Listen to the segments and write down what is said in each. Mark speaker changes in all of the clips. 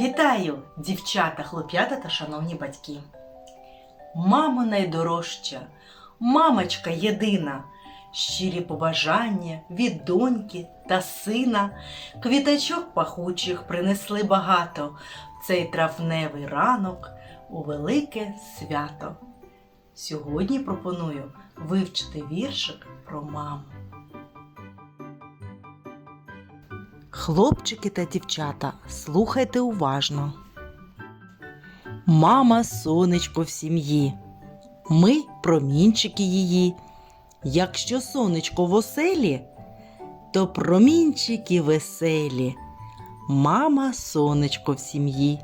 Speaker 1: Вітаю, дівчата, хлоп'ята та шановні батьки. Мамо найдорожча, мамочка єдина, щирі побажання від доньки та сина, квіточок пахучих принесли багато в цей травневий ранок у велике свято. Сьогодні пропоную вивчити віршик про маму. Хлопчики та дівчата, слухайте уважно. Мама сонечко в сім'ї. Ми промінчики її. Якщо сонечко в оселі, то промінчики веселі. Мама сонечко в сім'ї.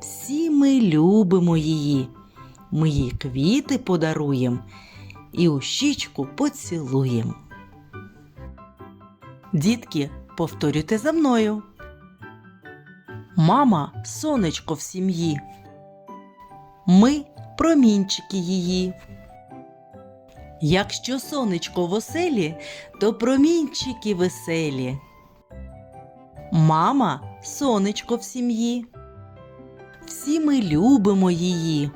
Speaker 1: Всі ми любимо її. Ми їй квіти подаруєм і у щічку поцілуєм. Дітки, повторюйте за мною. Мама сонечко в сім'ї. Ми промінчики її. Якщо сонечко в оселі, то промінчики веселі. Мама сонечко в сім'ї. Всі ми любимо її.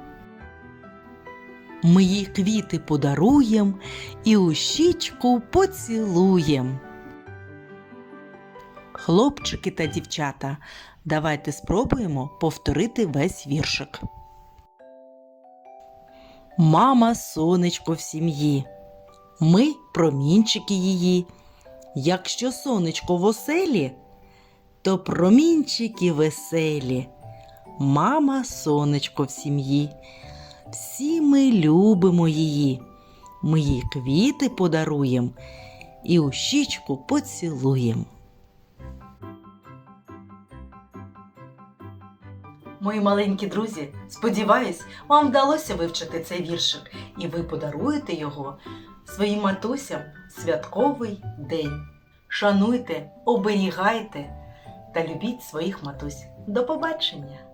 Speaker 1: Ми їй квіти подаруєм і у щічку поцілуєм. Хлопчики та дівчата, давайте спробуємо повторити весь віршик. Мама сонечко в сім'ї. Ми промінчики її. Якщо сонечко в оселі, то промінчики веселі. Мама сонечко в сім'ї. Всі ми любимо її. Ми їй квіти подаруєм і у щічку поцілуєм. Мої маленькі друзі, сподіваюсь, вам вдалося вивчити цей віршик, і ви подаруєте його своїм матусям святковий день. Шануйте, оберігайте та любіть своїх матусь. До побачення!